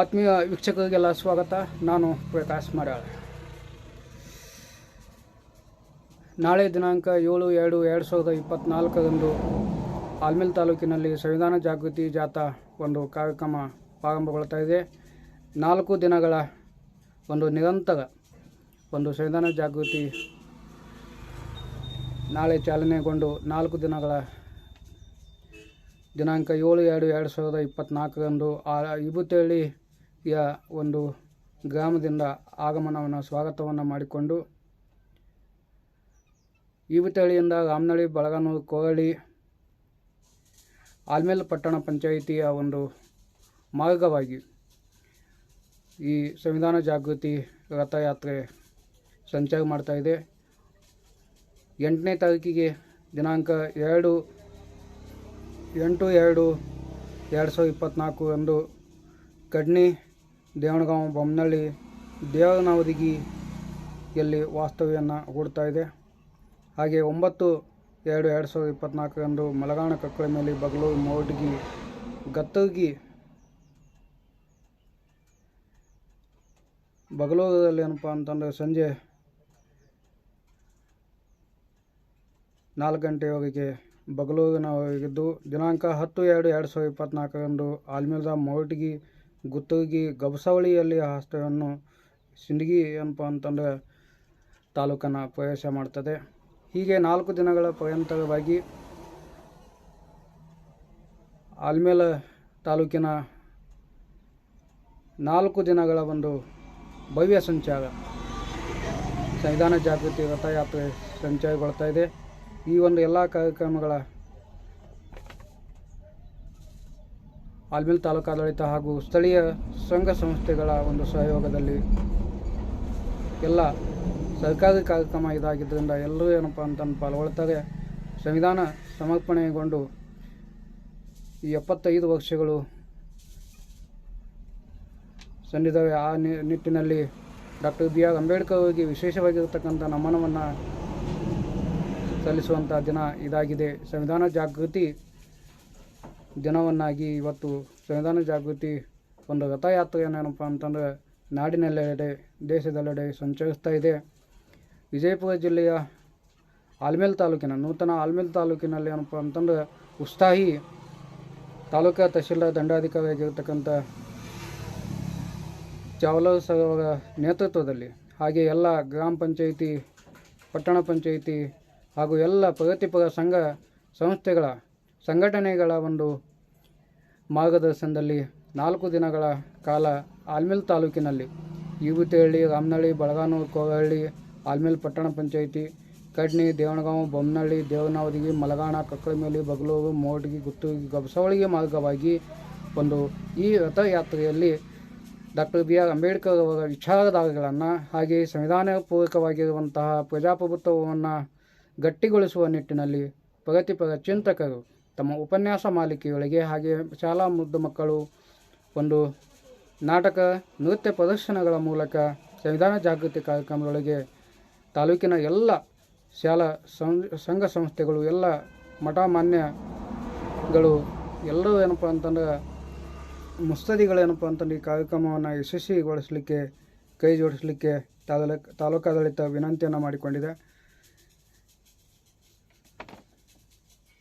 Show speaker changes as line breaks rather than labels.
ಆತ್ಮೀಯ ವೀಕ್ಷಕರಿಗೆಲ್ಲ ಸ್ವಾಗತ. ನಾನು ಪ್ರಕಾಶ್ ಮರಾಳ. ನಾಳೆ ದಿನಾಂಕ ಏಳು ಎರಡು ಎರಡು ಸಾವಿರದ ಇಪ್ಪತ್ತ್ನಾಲ್ಕರಂದು ಆಲ್ಮೇಲ್ ತಾಲೂಕಿನಲ್ಲಿ ಸಂವಿಧಾನ ಜಾಗೃತಿ ಜಾಥಾ ಒಂದು ಕಾರ್ಯಕ್ರಮ ಪ್ರಾರಂಭಗೊಳ್ತಾ ಇದೆ. ನಾಲ್ಕು ದಿನಗಳ ಒಂದು ನಿರಂತರ ಒಂದು ಸಂವಿಧಾನ ಜಾಗೃತಿ ನಾಳೆ ಚಾಲನೆಗೊಂಡು ನಾಲ್ಕು ದಿನಗಳ ದಿನಾಂಕ ಏಳು ಎರಡು ಎರಡು ಸಾವಿರದ ಇಪ್ಪತ್ತ್ನಾಲ್ಕರಂದು ಆ ಇಬುತಳ್ಳಿಯ ಒಂದು ಗ್ರಾಮದಿಂದ ಆಗಮನವನ್ನು, ಸ್ವಾಗತವನ್ನು ಮಾಡಿಕೊಂಡು ಇಬುತಳ್ಳಿಯಿಂದ ರಾಮನಳ್ಳಿ ಬಳಗನೂರು ಕೋರಳಿ ಆಲ್ಮೇಲ್ ಪಟ್ಟಣ ಪಂಚಾಯಿತಿಯ ಒಂದು ಮಾರ್ಗವಾಗಿ ಈ ಸಂವಿಧಾನ ಜಾಗೃತಿ ರಥಯಾತ್ರೆ ಸಂಚಾರ ಇದೆ. ಎಂಟನೇ ತಾರೀಕಿಗೆ ದಿನಾಂಕ ಎರಡು, ಎಂಟು ಎರಡು ಎರಡು ಸಾವಿರದ ಇಪ್ಪತ್ತ್ನಾಲ್ಕು ಅಂದು ಕಡ್ನಿ ದೇವಣಗಾಂವ್ ಬೊಮ್ಮನಹಳ್ಳಿ ದೇವನವದಿಗಿಯಲ್ಲಿ ವಾಸ್ತವ್ಯವನ್ನು ಹೂಡ್ತಾ ಇದೆ. ಹಾಗೆ ಒಂಬತ್ತು ಎರಡು ಎರಡು ಸಾವಿರದ ಇಪ್ಪತ್ತ್ನಾಲ್ಕರಂದು ಮಲಗಾಣ ಕಕ್ಕಳ ಮೇಲೆ ಬಗಲು ಮೋಡ್ಗಿ ಗತ್ತಗಿ ಬಗಲೋದಲ್ಲಿ ಏನಪ್ಪ ಅಂತಂದರೆ ಸಂಜೆ ನಾಲ್ಕು ಗಂಟೆಯವರೆಗೆ ಹೋಗಿದ್ದು ದಿನಾಂಕ ಹತ್ತು ಎರಡು ಎರಡು ಸಾವಿರದ ಇಪ್ಪತ್ತ್ನಾಲ್ಕರಂದು ಆಲ್ಮೇಲ್ದ ಮೋಟಗಿ ಗುತ್ತಗಿ ಗಬಸವಳಿಯಲ್ಲಿ ಹಾಸ್ಟೆಲನ್ನು ಸಿಂದಗಿ ಏನಪ್ಪ ಅಂತಂದರೆ ತಾಲೂಕನ್ನು ಪ್ರವೇಶ ಮಾಡ್ತದೆ. ಹೀಗೆ ನಾಲ್ಕು ದಿನಗಳ ಪರ್ಯಂತರವಾಗಿ ಆಲ್ಮೇಲ ತಾಲೂಕಿನ ನಾಲ್ಕು ದಿನಗಳ ಒಂದು ಭವ್ಯ ಸಂಚಾರ, ಸಂವಿಧಾನ ಜಾಗೃತಿ ರಥಯಾತ್ರೆ ಸಂಚಾರಗೊಳ್ತಾ ಇದೆ. ಈ ಒಂದು ಎಲ್ಲ ಕಾರ್ಯಕ್ರಮಗಳ ಆಲ್ಮೇಲ್ ತಾಲೂಕಾಡಳಿತ ಹಾಗೂ ಸ್ಥಳೀಯ ಸಂಘ ಸಂಸ್ಥೆಗಳ ಒಂದು ಸಹಯೋಗದಲ್ಲಿ ಎಲ್ಲ ಸರ್ಕಾರಿ ಕಾರ್ಯಕ್ರಮ ಇದಾಗಿದ್ದರಿಂದ ಎಲ್ಲರೂ ಏನಪ್ಪ ಅಂತಂದು ಪಾಲ್ಗೊಳ್ತಾರೆ ಸಂವಿಧಾನ ಸಮರ್ಪಣೆಗೊಂಡು ಈ ಎಪ್ಪತ್ತೈದು ವರ್ಷಗಳು ಸಂದಿದ್ದಾವೆ. ಆ ನಿಟ್ಟಿನಲ್ಲಿ ಡಾಕ್ಟರ್ ಬಿ ಆರ್ ಅಂಬೇಡ್ಕರ್ ಅವರಿಗೆ ವಿಶೇಷವಾಗಿರ್ತಕ್ಕಂಥ ನಮನವನ್ನು ಸಲ್ಲಿಸುವಂಥ ದಿನ ಇದಾಗಿದೆ. ಸಂವಿಧಾನ ಜಾಗೃತಿ ದಿನವನ್ನಾಗಿ ಇವತ್ತು ಸಂವಿಧಾನ ಜಾಗೃತಿ ಒಂದು ರಥಯಾತ್ರೆ ಏನಪ್ಪ ಅಂತಂದರೆ ನಾಡಿನೆಲ್ಲೆಡೆ, ದೇಶದೆಲ್ಲೆಡೆ ಸಂಚರಿಸ್ತಾ ಇದೆ. ವಿಜಯಪುರ ಜಿಲ್ಲೆಯ ಆಲ್ಮೇಲ್ ತಾಲೂಕಿನ, ನೂತನ ಆಲ್ಮೇಲ್ ತಾಲೂಕಿನಲ್ಲಿ ಏನಪ್ಪ ಅಂತಂದರೆ ಉತ್ಸಾಹಿ ತಾಲೂಕಾ ತಹಶೀಲ್ದಾರ್ ದಂಡಾಧಿಕಾರಿಯಾಗಿರ್ತಕ್ಕಂಥ ಚಾವಲರ್ ಸರ್ ಅವರ ನೇತೃತ್ವದಲ್ಲಿ ಹಾಗೆ ಎಲ್ಲ ಗ್ರಾಮ ಪಂಚಾಯಿತಿ, ಪಟ್ಟಣ ಪಂಚಾಯಿತಿ ಹಾಗೂ ಎಲ್ಲ ಪ್ರಗತಿಪರ ಸಂಘ ಸಂಸ್ಥೆಗಳ ಸಂಘಟನೆಗಳ ಒಂದು ಮಾರ್ಗದರ್ಶನದಲ್ಲಿ ನಾಲ್ಕು ದಿನಗಳ ಕಾಲ ಆಲ್ಮೇಲ್ ತಾಲೂಕಿನಲ್ಲಿ ಈಗುತೇಹಳ್ಳಿ ರಾಮನಹಳ್ಳಿ ಬಳಗಾನೂರು ಕೋರಹಳ್ಳಿ ಆಲ್ಮೇಲ್ ಪಟ್ಟಣ ಪಂಚಾಯಿತಿ, ಕಡ್ನಿ ದೇವಣಗಾಂವ್ ಬೊಮ್ಮನಹಳ್ಳಿ ದೇವನಾವದಿಗೆ ಮಲಗಾಣ ಕಕ್ಕಳಮೇಲಿ, ಬಗಲೂರು, ಮೋಟಗಿ ಗುತ್ತೂಗಿ ಗಬಸವಳಿಗೆ ಮಾರ್ಗವಾಗಿ ಒಂದು ಈ ರಥಯಾತ್ರೆಯಲ್ಲಿ ಡಾಕ್ಟರ್ ಬಿ ಆರ್ ಅಂಬೇಡ್ಕರ್ ಅವರ ವಿಚಾರಧಾರೆಗಳನ್ನು ಹಾಗೆ ಸಂವಿಧಾನಪೂರ್ವಕವಾಗಿರುವಂತಹ ಪ್ರಜಾಪ್ರಭುತ್ವವನ್ನು ಗಟ್ಟಿಗೊಳಿಸುವ ನಿಟ್ಟಿನಲ್ಲಿ ಪ್ರಗತಿಪರ ಚಿಂತಕರು ತಮ್ಮ ಉಪನ್ಯಾಸ ಮಾಲಿಕೆಯೊಳಗೆ ಹಾಗೆ ಶಾಲಾ ಮುದ್ದು ಮಕ್ಕಳು ಒಂದು ನಾಟಕ, ನೃತ್ಯ ಪ್ರದರ್ಶನಗಳ ಮೂಲಕ ಸಂವಿಧಾನ ಜಾಗೃತಿ ಕಾರ್ಯಕ್ರಮದೊಳಗೆ ತಾಲೂಕಿನ ಎಲ್ಲ ಶಾಲಾ ಸಂಘ ಸಂಸ್ಥೆಗಳು, ಎಲ್ಲ ಮಠ ಮಾನ್ಯಗಳು ಎಲ್ಲರೂ ಏನಪ್ಪ ಅಂತಂದ್ರೆ ಮುಸ್ತದಿಗಳೇನಪ್ಪ ಅಂತಂದ್ರೆ ಈ ಕಾರ್ಯಕ್ರಮವನ್ನು ಯಶಸ್ವಿಗೊಳಿಸಲಿಕ್ಕೆ ಕೈ ಜೋಡಿಸಲಿಕ್ಕೆ ತಾಲೂಕು, ತಾಲೂಕಾಡಳಿತ ವಿನಂತಿಯನ್ನು ಮಾಡಿಕೊಂಡಿದೆ.